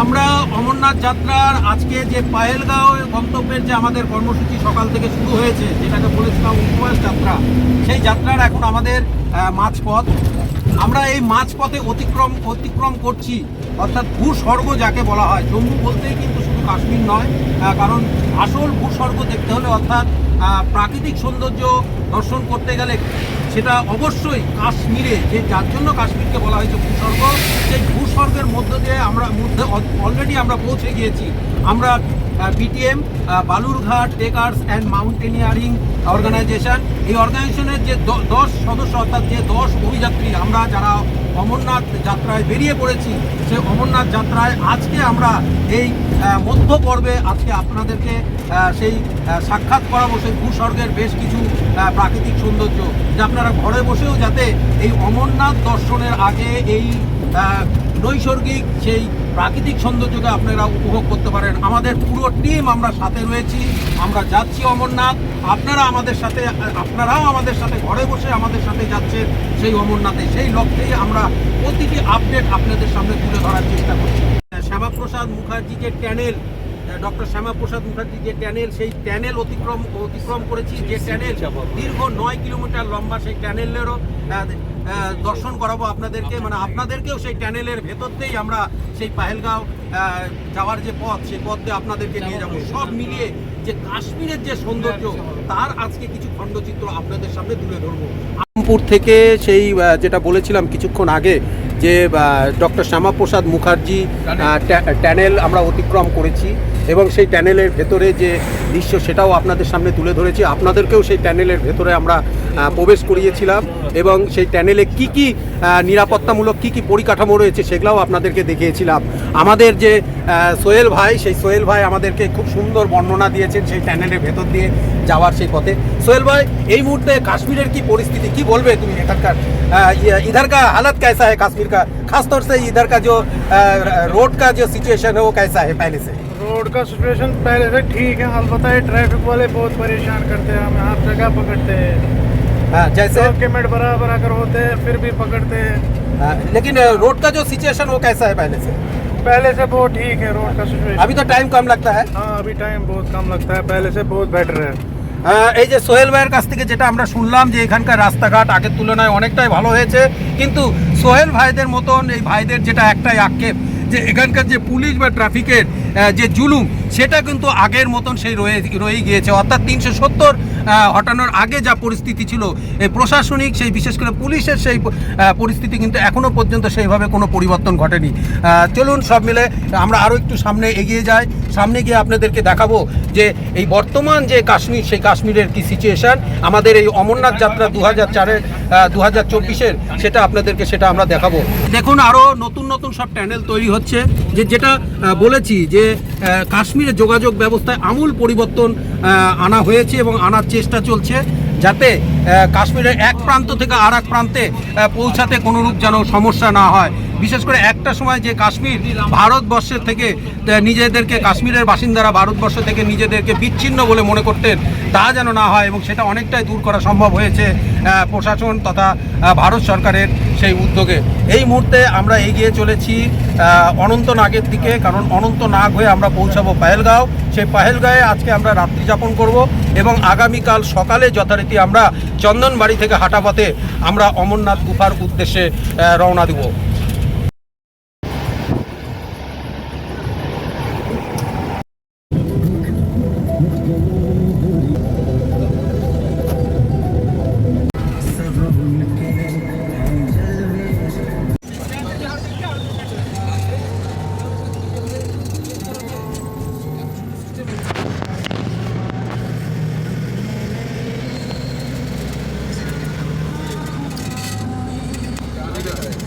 আমরা অমরনাথ যাত্রার আজকে যে পায়েলগাঁও গন্তব্যের যে আমাদের কর্মসূচি সকাল থেকে শুরু হয়েছে, যেটাকে বলেছিলাম উপবাস যাত্রা, সেই যাত্রার এখন আমাদের মাঝপথ। আমরা এই মাঝপথে অতিক্রম অতিক্রম করছি, অর্থাৎ ভূস্বর্গ যাকে বলা হয়। জম্মু বলতেই কিন্তু কাশ্মীর নয় কারণ আসল ভূস্বর্গ দেখতে হলে অর্থাৎ প্রাকৃতিক সৌন্দর্য দর্শন করতে গেলে সেটা অবশ্যই কাশ্মীরে, যে যার জন্য কাশ্মীরকে বলা হয়েছে ভূস্বর্গ, সেই ভূস্বর্গের মধ্য দিয়ে আমরা, মধ্যে অলরেডি আমরা পৌঁছে গিয়েছি। আমরা BTM Balurghat trekkers and mountaineering organization এই অর্গানাইজেশনের যে দশ সদস্য, অর্থাৎ যে দশ অভিযাত্রী, আমরা যারা অমরনাথ যাত্রায় বেরিয়ে পড়েছি। সেই অমরনাথ যাত্রায় আজকে আমরা এই মধ্য পর্বে আজকে আপনাদেরকে সেই সাক্ষাৎ করাবো সেই ভূস্বর্গের বেশ কিছু প্রাকৃতিক সৌন্দর্য। যা আপনারা ঘরে বসেও যাতে এই অমরনাথ দর্শনের আগে এই নৈসর্গিক সেই প্রাকৃতিক সৌন্দর্যকে আপনারা উপভোগ করতে পারেন। আমাদের পুরো টিম আমরা সাথে রয়েছি। আমরা যাচ্ছি অমরনাথ। আপনারা আমাদের সাথে, আপনারাও আমাদের সাথে ঘরে বসে আমাদের সাথে যাচ্ছেন সেই অমরনাথে। সেই লক্ষ্যেই আমরা প্রতিটি আপডেট আপনাদের সামনে তুলে ধরার চেষ্টা করছি। শ্যামাপ্রসাদ মুখার্জি যে ট্যানেল ডক্টর শ্যামাপ্রসাদ মুখার্জি যে ট্যানেল সেই ট্যানেল অতিক্রম অতিক্রম করেছি যে ট্যানেল দীর্ঘ নয় কিলোমিটার লম্বা সেই ট্যানেলেরও দর্শন করাবো আপনাদেরকে। মানে আপনাদেরকেও সেই ট্যানেলের ভেতর দিয়েই আমরা সেই পাহেলগাঁও যাওয়ার যে পথ সেই পথ দিয়ে আপনাদেরকে নিয়ে যাব। সব মিলিয়ে যে কাশ্মীরের যে সৌন্দর্য তার আজকে কিছু খণ্ডচিত্র আপনাদের সামনে তুলে ধরবো। আমপুর থেকে সেই যেটা বলেছিলাম কিছুক্ষণ আগে যে ডক্টর শ্যামাপ্রসাদ মুখার্জি ট্যানেল আমরা অতিক্রম করেছি। এবং সেই ট্যানেলের ভেতরে যে দৃশ্য সেটাও আপনাদের সামনে তুলে ধরেছি আপনাদেরকেও সেই ট্যানেলের ভেতরে আমরা আহ, প্রবেশ করিয়েছিলাম এবং সেই ট্যানেলে কি কি আহ, নিরাপত্তামূলক কি কি পরিকাঠামো রয়েছে সেগুলোও আপনাদেরকে দেখিয়েছিলাম আমাদের যে আহ, সোহেল ভাই সেই সোহেল ভাই আমাদেরকে খুব সুন্দর বর্ণনা দিয়েছেন সেই ট্যানেলের ভেতর দিয়ে যাওয়ার সেই পথে সোহেল ভাই এই মুহূর্তে কাশ্মীরের কি পরিস্থিতি কি বলবে তুমি এখানকার আহ, ই- इधर का हालत कैसा है कश्मीर का खासतौर से इधर का जो अ, रोड का जो सिचुएशन है वो कैसा है पहले से रोड का सिचुएशन पहले से ठीक है अलबत्ता ये ट्रैफिक वाले बहुत परेशान करते हैं हमें हर जगह पकड़ते हैं हाँ, जैसे डॉक्यूमेंट बराबर अगर होते हैं फिर भी पकड़ते हैं हाँ, लेकिन अ, रोड का जो सिचुएशन वो कैसा है पहले से पहले से बहुत ठीक है रोड का सिचुएशन अभी तो टाइम कम लगता है हाँ अभी टाइम बहुत कम लगता है पहले से बहुत बेटर है আহ, এই যে সোহেল ভাইয়ের কাছ থেকে যেটা আমরা শুনলাম যে এখানকার রাস্তাঘাট আগের তুলনায় অনেকটাই ভালো হয়েছে কিন্তু সোহেল ভাইদের মতন এই ভাইদের যেটা একটাই আক্ষেপ যে এখানকার যে পুলিশ বা ট্রাফিকের আহ, যে জুলুম, সেটা কিন্তু আগের মতন সেই রয়ে রয়ে গিয়েছে। অর্থাৎ তিনশো সত্তর হটানোর আগে যা পরিস্থিতি ছিল এই প্রশাসনিক, সেই বিশেষ করে পুলিশের সেই পরিস্থিতি কিন্তু এখনও পর্যন্ত সেইভাবে কোনো পরিবর্তন ঘটেনি। চলুন সব মিলে আমরা আরও একটু সামনে এগিয়ে যাই। সামনে গিয়ে আপনাদেরকে দেখাবো যে এই বর্তমান যে কাশ্মীর, সেই কাশ্মীরের কি সিচুয়েশান আমাদের এই অমরনাথ যাত্রা দু হাজার চারের দু হাজার চব্বিশের, সেটা আপনাদেরকে সেটা আমরা দেখাবো। দেখুন আরও নতুন নতুন সব ট্যানেল তৈরি হচ্ছে। যে যেটা বলেছি যে আহ, কাশ্মীরে যোগাযোগ ব্যবস্থায় আমূল পরিবর্তন আনা হয়েছে এবং আনার চেষ্টা চলছে যাতে কাশ্মীরের এক প্রান্ত থেকে আর প্রান্তে পৌঁছাতে কোনোরূপ যেন সমস্যা না হয়। বিশেষ করে একটা সময় যে কাশ্মীর ভারতবর্ষের থেকে নিজেদেরকে কাশ্মীরের বাসিন্দারা ভারতবর্ষ থেকে নিজেদেরকে বিচ্ছিন্ন বলে মনে করতেন, তা যেন না হয় এবং সেটা অনেকটাই দূর করা সম্ভব হয়েছে প্রশাসন তথা ভারত সরকারের সেই উদ্যোগে। এই মুহূর্তে আমরা এগিয়ে চলেছি অনন্তনাগের দিকে, কারণ অনন্তনাগ হয়ে আমরা পৌঁছাবো পাহেলগাঁও। সেই পাহেলগাঁয়ে আজকে আমরা রাত্রি যাপন করব এবং আগামীকাল সকালে যথারীতি আমরা চন্দনবাড়ি থেকে হাঁটা পথে আমরা অমরনাথ গুফার উদ্দেশ্যে রওনা দেব। good.